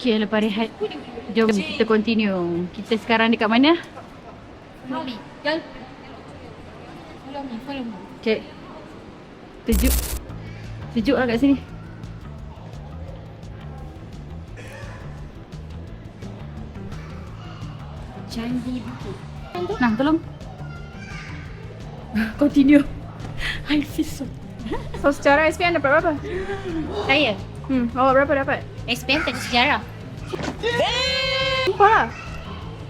Okay, lepas rehat. Jom kita continue. Kita sekarang dekat mana? Follow me. Girl. Follow me, follow me. Cek. Sejuk. Sejuk lah kat sini. Candi buku. Nah, tolong. Continue. I feel so. So secara SPM dapat berapa? Saya. Hmm, awak berapa dapat? SPM tak ada sejarah. Lupa lah.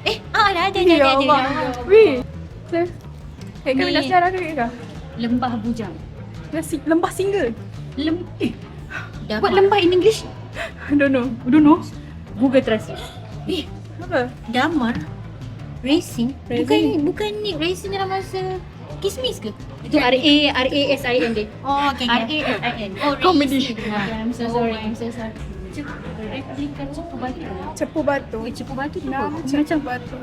Eh, ah, ada, ada, ada, Ya ada. Allah. ada. Wih. Eh, kami Ni. dah sejarah ke? Lembah bujang. Nasi lembah single. Lem eh, Dah what mak- lembah in English? I don't know. I don't know. Google Translate. Eh, Apa? Damar. Racing. Racing. Bukan bukan ni racing dalam masa kismis ke? Itu R A R A S I N D. Oh, okay. R A S I N. Oh, Comedy. racing. Okay, I'm so sorry. Oh, I'm so sorry. Replika cepu batu. Cepu batu. Eh, cepu batu tu Nama apa? cepu Macam batu.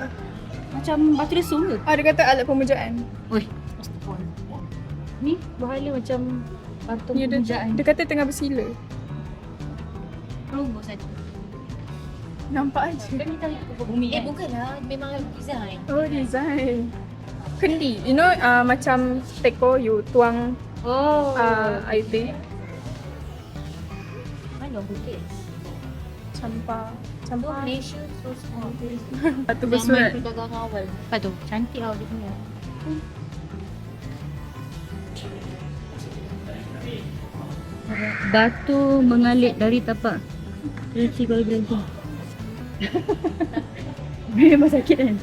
macam batu lesung ke? Ah, dia kata alat pemujaan. Oi, Ni bahala macam patung Ya, dia, pemujaan. dia kata tengah bersila. Logo satu. Nampak aja. Kan kita ikut bumi Eh, kan? bukanlah. Memang design. Oh, design. Kendi. You know uh, macam teko you tuang Oh. uh, air teh. Mana bukit? Campa. Tu Campa. Malaysia so small. Batu Zaman bersurat. perdagangan awal. Apa tu? Cantik tau dia punya. Batu mengalir dari tapak. Reci kalau berhenti. Memang sakit kan?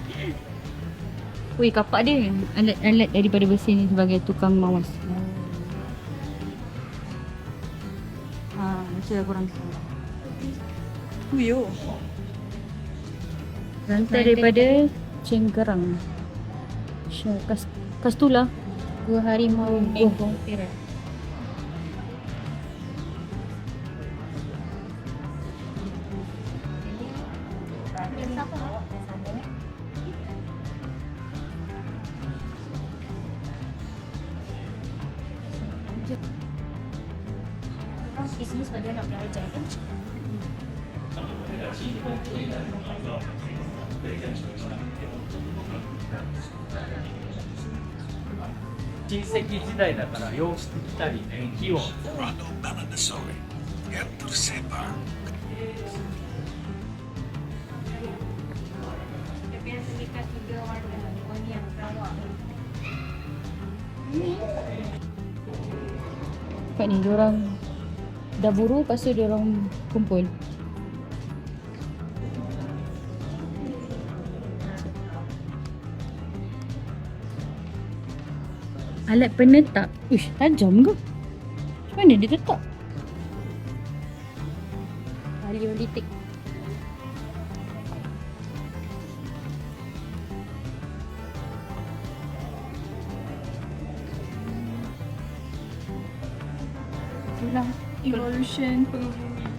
Weh, kapak dia alat-alat daripada besi ni sebagai tukang mawas. Ha, macam kurang Huyo. Rantai daripada cengkerang. Syah, kas, kastula. Dua harimau ด้วยกับย้ายใจ人石時代だから様子来たり火を。Kayak ni orang dah buru, lepas tu diorang kumpul. Alat penetap. Uish, tajam ke? Macam mana dia letak? Paleolitik. Evolution penghubungan.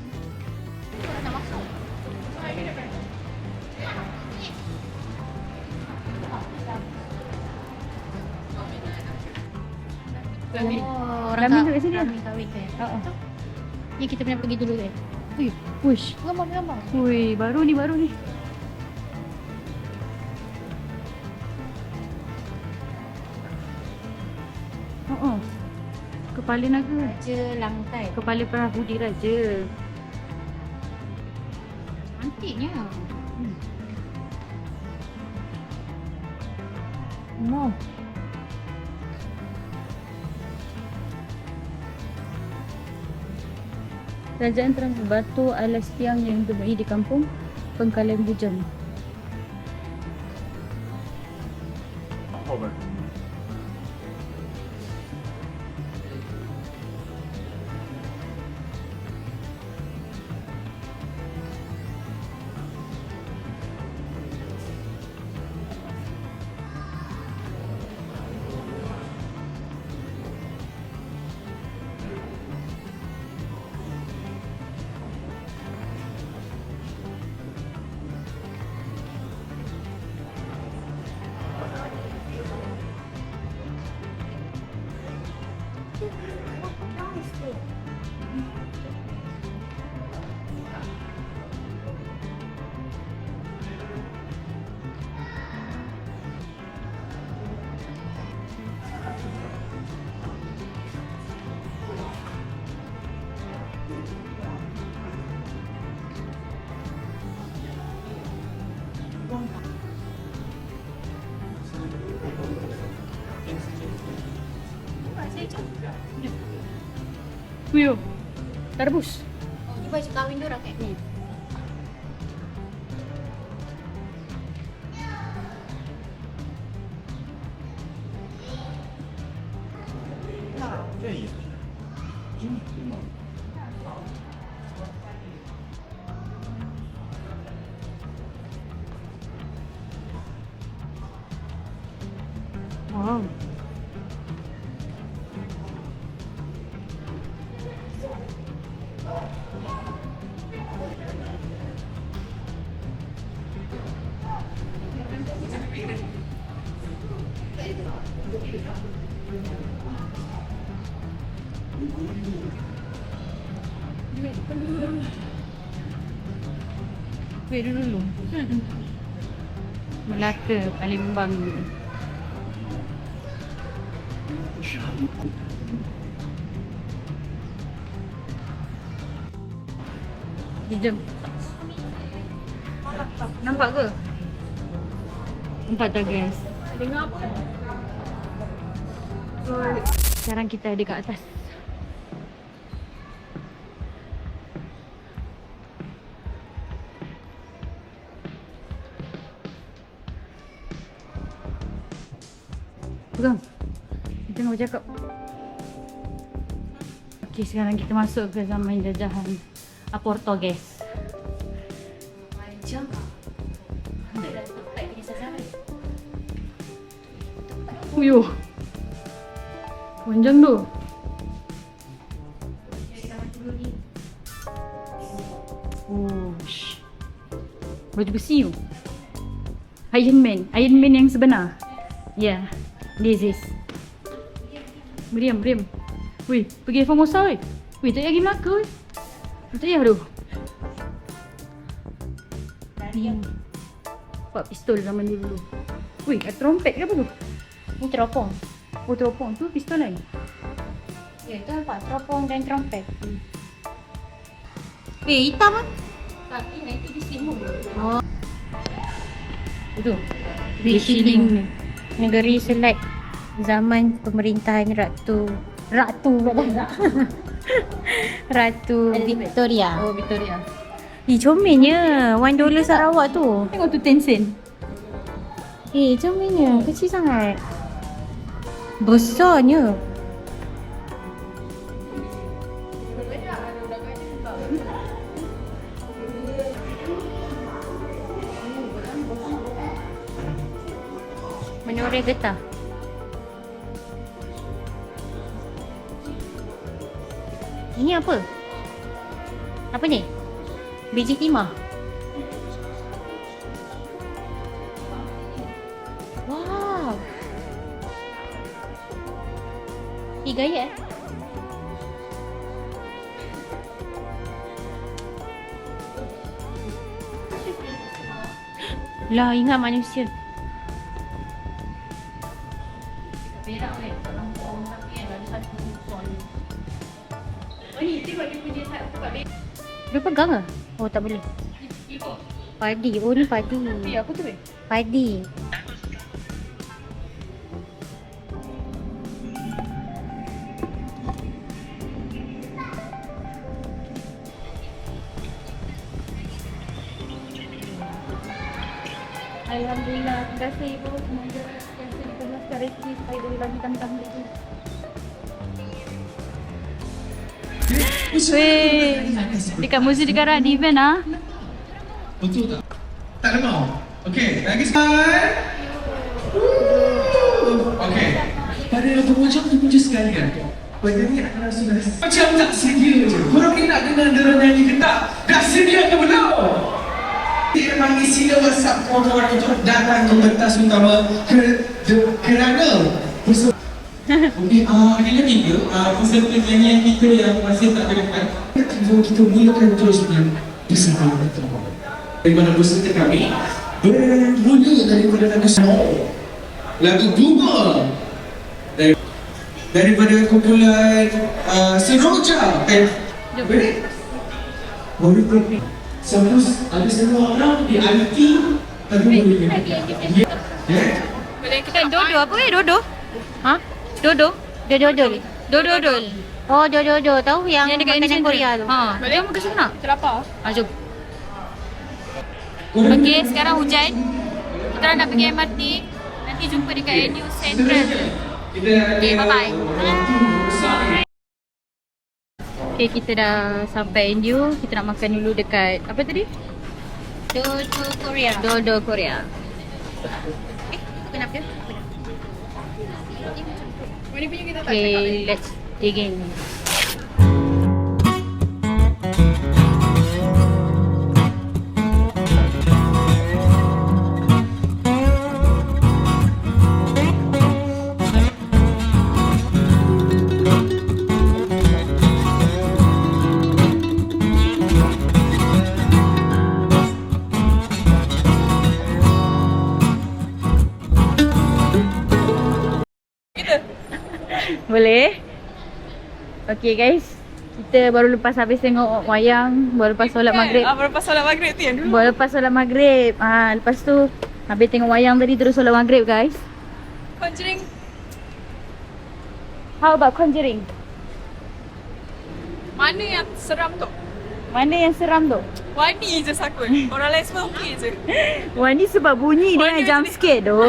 Oh, Ramin kah- duduk sini. Ramin kahwin kan? Ha ah. Ni kita pernah pergi dulu kan? Ui, push. Gambar-gambar. Ui, baru ni, baru ni. Kepala naga. Raja Langkai. Kepala perahu diraja. Cantiknya. No. Kerajaan terang batu alas tiang yang ditemui di kampung Pengkalan Bujang. one. Kuyo. Tak rebus. Oh, ni baju kahwin dia orang kan? Ni. Wow. Wait dulu dulu. Melaka Palembang ni. Jom. Nampak ke? Nampak tak guys? Dengar apa? Sekarang kita ada kat atas. Pegang. Kita nak bercakap. Okey, sekarang kita masuk ke zaman jajahan ah, Portugis. Tempat kini saya Uyuh. Panjang tu. Oh, shh. Baju besi tu. Iron Man. Iron Man yang sebenar. Ya. Yeah. This is. Beriam, beriam. Weh, pergi Formosa weh. Weh, tak payah pergi Melaka weh. Tak payah tu. Hmm. Buat pistol zaman dulu. Weh, ada trompet ke apa tu? Ni teropong. Oh, teropong tu pistol lain. Ya, tu nampak teropong dan trompet. Eh, hitam kan? Tapi yang itu di sini. Oh. Itu. Shilling ni. Negeri Select zaman pemerintahan Ratu Ratu Ratu Victoria. Oh, Victoria. Eh, comelnya. One dollar Sarawak tu. Tengok tu Tencent. Eh, comelnya. Kecil sangat. Besarnya. Menoreh getah. Ini apa? Apa ni? Biji timah. Wow. Eh, gaya eh. Lah, ingat manusia. Dia pegang ke? Oh, tak boleh. Padi. Oh, ni padi. Ya, aku tu weh. Padi. Alhamdulillah. Terima kasih ibu. Semoga sentiasa dibebaskan rezeki supaya boleh bagi Weh, dekat muzik dekat di event ah. Betul tak? Tak ada? Okey, lagi sekali. Okey. Pada pengunjung pengunjung sekalian, pada ni adalah sudah macam tak sedia je. Korang nak dengar dia nyanyi ke tak? Dah sedia ke belum? Dia panggil sila WhatsApp korang untuk datang ke pentas utama ke, ke, kerana Okey, uh, ada lagi ke uh, peserta nyanyian kita yang masih tak terdekat? Kita, kita mulakan terus dengan bersama bersama. Daripada peserta kami bermula daripada lagu Snow, lagu Bunga, dari, daripada kumpulan uh, Seroja. Eh, boleh? Boleh boleh. Ada semua orang di IT tapi boleh. Ya. Boleh kita dodo apa eh dodo? Ha? Dodo? Dodol. Dodo dol. Oh, Jojo tahu yang, Yang dekat makanan Korea tu. Ha, boleh makan sana. Kita lapar. Ah, jom. Okey, sekarang hujan. Kita nak pergi MRT. Nanti jumpa dekat NU Central. Okey, bye-bye. Okey, kita dah sampai NU. Kita nak makan dulu dekat apa tadi? Jojo Korea. Dodo Korea. Eh, kenapa? Okay, let's dig in. Okay guys. Kita baru lepas habis tengok wayang. Baru lepas solat maghrib. Ah, berapa solat maghrib tu yang dulu. Baru lepas solat maghrib. Ha, lepas tu habis tengok wayang tadi terus solat maghrib guys. Conjuring. How about Conjuring? Mana yang seram tu? Mana yang seram tu? Wani je sakut. Orang lain semua okey je. Wah ni sebab bunyi dengan ni jump scare tu.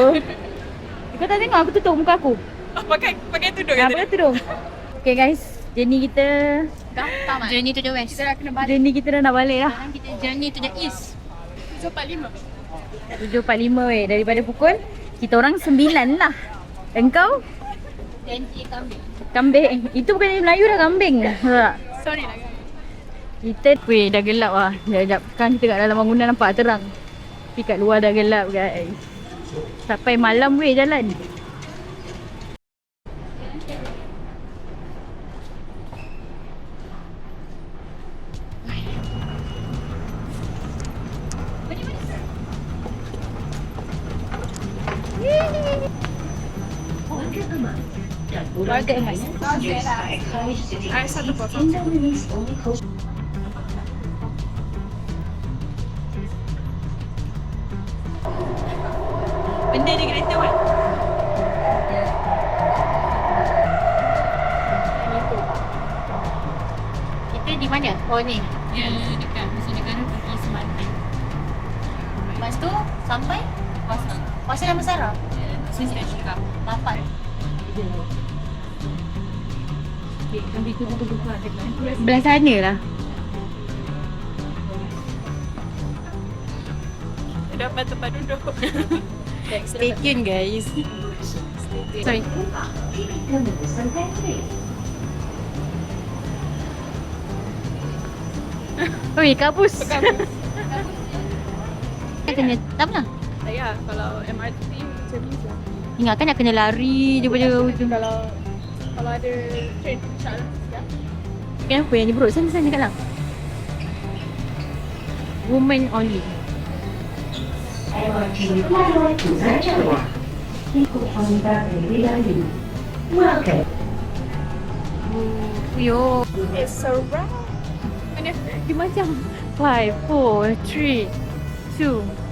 Kau tak tengok aku tutup muka aku. Oh, pakai pakai tudung yang apa tadi. tudung? Okay guys. Journey kita Dah tamat. Journey to the west. Kita dah kena balik. Journey kita dah nak balik dah. Sekarang kita journey to the east. 7.45. 7.45 weh. Daripada pukul kita orang 9 lah. Engkau? Janji kambing. Kambing. Itu bukan Melayu dah kambing. Sorry lah guys. Kita weh dah gelap lah. Sekejap kan kita kat dalam bangunan nampak terang. Tapi kat luar dah gelap guys. Sampai malam weh jalan. Benda di kereta kan? Kita di mana? Oh ni. Ya, dekat Musim Negara pergi Semantan. Lepas tu sampai. Puasa nama Sarah. Sini dah cakap. Lapan. Belah sana lah. Dapat tempat duduk. Stay tune guys. Sorry. Oi, kabus. Kena tak pernah. Ya, kalau MRT macam ni. Ingat kan nak kena lari je pada ujung. Kalau Kalau ada train insyaAllah siap Kenapa yang ni sana sana Woman only. MRT Laluan Pusat Jawa Ikut Honda Welcome Yo. It's so Dia macam 5, 4, 3, 2